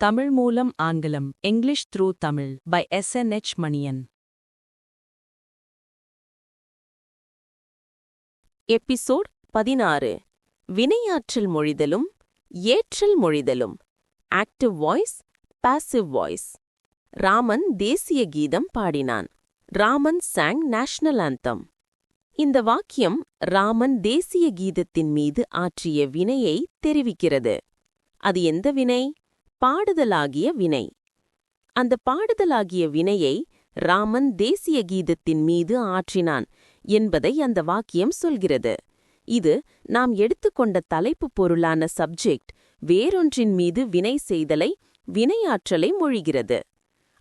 தமிழ் மூலம் ஆங்கிலம் English through Tamil by S N H Maniyan. Episode பதினாறு. வினையாற்றல் மொழிதலும் ஏற்றல் மொழிதலும். Active voice passive voice Raman தேசிய கீதம் பாடினான். ராமன் சாங் நேஷனல் ஆந்தம் இந்த வாக்கியம் ராமன் தேசிய கீதத்தின் மீது ஆற்றிய வினையை தெரிவிக்கிறது. அது எந்த வினை? பாடுதலாகிய வினை. அந்த பாடுதலாகிய வினையை ராமன் தேசிய கீதத்தின் மீது ஆற்றினான் என்பதை அந்த வாக்கியம் சொல்கிறது. இது நாம் எடுத்துக்கொண்ட தலைப்பு பொருளான சப்ஜெக்ட் வேறொன்றின் மீது வினை செய்தலை வினையாற்றலை மொழிகிறது.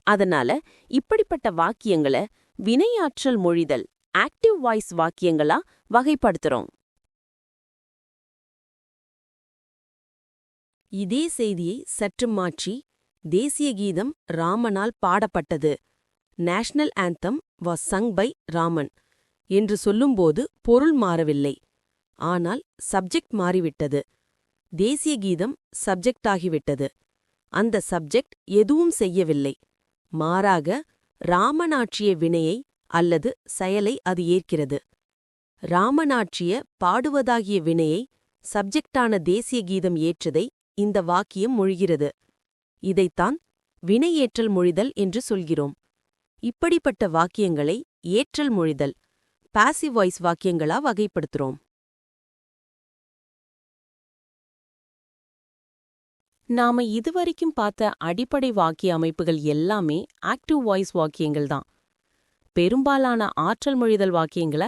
அதனால இப்படிப்பட்ட வாக்கியங்களை வினையாற்றல் மொழிதல் ஆக்டிவ் வாய்ஸ் வாக்கியங்களா வகைப்படுத்துறோம். இதே செய்தியை சற்று மாற்றி தேசிய கீதம் ராமனால் பாடப்பட்டது. National anthem was sung by Raman என்று சொல்லும்போது பொருள் மாறவில்லை. ஆனால் சப்ஜெக்ட் மாறிவிட்டது. தேசிய கீதம் சப்ஜெக்ட் ஆகிவிட்டது. அந்த சப்ஜெக்ட் எதுவும் செய்யவில்லை. மாறாக ராமனாட்சிய வினையை அல்லது செயலை அது ஏற்கிறது. ராமனாட்சிய பாடுவதாகிய வினையை சப்ஜெக்டான தேசிய கீதம் ஏற்றதை இந்த வாக்கியம் மொழிகிறது. இதைத்தான் வினையேற்றல் மொழிதல் என்று சொல்கிறோம். இப்படிப்பட்ட வாக்கியங்களை ஏற்றல் மொழிதல் பாசிவ் வாய்ஸ் வாக்கியங்களா வகைப்படுத்துறோம் நாம இதுவரைக்கும் பார்த்த அடிப்படை வாக்கிய அமைப்புகள் எல்லாமே ஆக்டிவ் வாய்ஸ் வாக்கியங்கள் தான். பெரும்பாலான ஆற்றல் மொழிதல் வாக்கியங்களை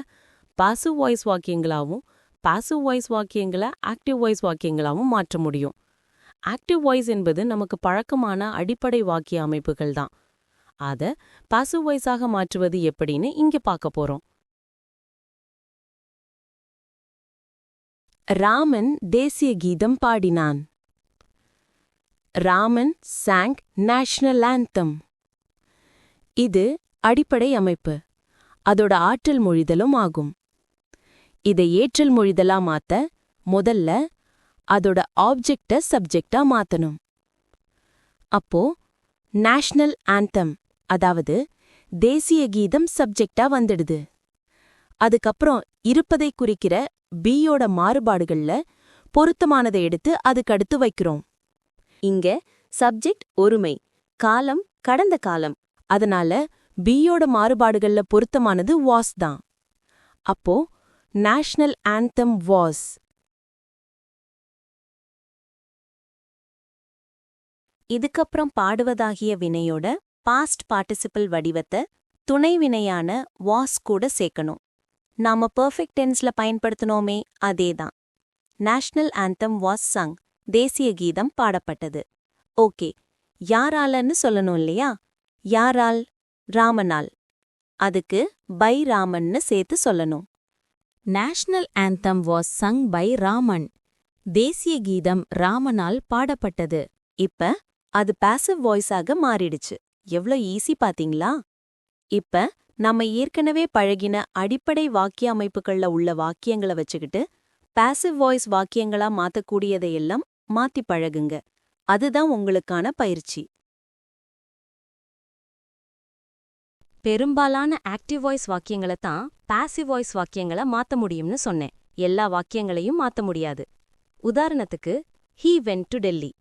பாசிவ் வாய்ஸ் வாக்கியங்களாவும் பாசிவ் வாய்ஸ் வாக்கியங்களை ஆக்டிவ் வாய்ஸ் வாக்கியங்களாவும் மாற்ற முடியும். ஆக்டிவ் வாய்ஸ் என்பது நமக்கு பழக்கமான அடிப்படை வாக்கிய அமைப்புகள் தான். அத பாசிவ் வாய்ஸாக மாற்றுவது எப்படின்னு இங்க பார்க்க போறோம். ராமன் தேசிய கீதம் பாடினான். ராமன் சாங் நேஷனல் ஆந்தம் இது அடிப்படை அமைப்பு. அதோட ஆற்றல் மொழிதலும் ஆகும். இதை ஏற்றல் மொழிதலா மாத்த முதல்ல அதோட ஆப்ஜெக்ட சப்ஜெக்டா மாத்தணும். அப்போ நேஷனல் ஆந்தம் அதாவது தேசிய கீதம் சப்ஜெக்டா வந்துடுது. அதுக்கப்புறம் இருப்பதை குறிக்கிற பியோட மாறுபாடுகள்ல பொருத்தமானதை எடுத்து அதுக்கடுத்து வைக்கிறோம். இங்க சப்ஜெக்ட் ஒருமை காலம் கடந்த காலம் அதனால பியோட மாறுபாடுகள்ல பொருத்தமானது வாஸ் தான். அப்போ நேஷனல் ஆந்தம் வாஸ் இதுக்கப்புறம் பாடுவதாகிய வினையோட பாஸ்ட் பார்ட்டிசிபிள் வடிவத்தை துணை வினையான வாஸ் கூட சேர்க்கணும். நாம பெர்ஃபெக்ட் டென்ஸ்ல பயன்படுத்தினோமே அதேதான். நேஷனல் ஆந்தம் வாஸ் சங் தேசிய கீதம் பாடப்பட்டது. ஓகே யாராலன்னு சொல்லணும் இல்லையா? யாரால்? ராமனால். அதுக்கு பை ராமன்னு சேர்த்து சொல்லணும். National anthem was sung by Raman தேசிய கீதம் ராமனால் பாடப்பட்டது. இப்ப அது பாசிவ் வாய்ஸாக மாறிடுச்சு. எவ்ளோ ஈஸி பாத்தீங்களா? இப்ப நம்ம ஏற்கனவே பழகின அடிப்படை வாக்கிய அமைப்புகள்ல உள்ள வாக்கியங்களை வச்சுக்கிட்டு பாசிவ் வாய்ஸ் வாக்கியங்களா மாத்தக்கூடியதையெல்லாம் மாத்தி பழகுங்க. அதுதான் உங்களுக்கான பயிற்சி. பெரும்பாலான ஆக்டிவ் வாய்ஸ் வாக்கியங்களை தான் பாசிவ் வாய்ஸ் வாக்கியங்களை மாத்த முடியும்னு சொன்னேன். எல்லா வாக்கியங்களையும் மாத்த முடியாது. உதாரணத்துக்கு he went to Delhi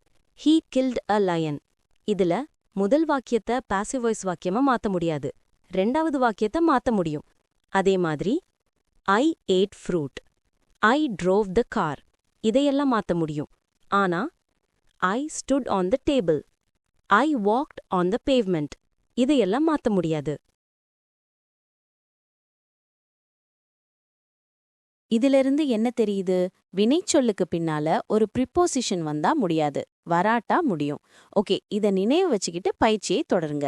he killed a lion இதுல முதல் வாக்கியத்தை பாசிவ் வாய்ஸ் வாக்கியமா மாத்த முடியாது. ரெண்டாவது வாக்கியத்தை மாத்த முடியும். அதே மாதிரி I ate fruit I drove the car இதையெல்லாம் மாத்த முடியும். ஆனா I stood on the table I walked on the pavement இதையெல்லாம் மாத்த முடியாது. இதிலிருந்து என்ன தெரியுது? வினைச்சொல்லுக்கு பின்னால ஒரு ப்ரிப்போசிஷன் வந்தா முடியாது. வராட்டா முடியும். ஓகே இத நினைவு வச்சுக்கிட்டு பயிற்சியை தொடருங்க.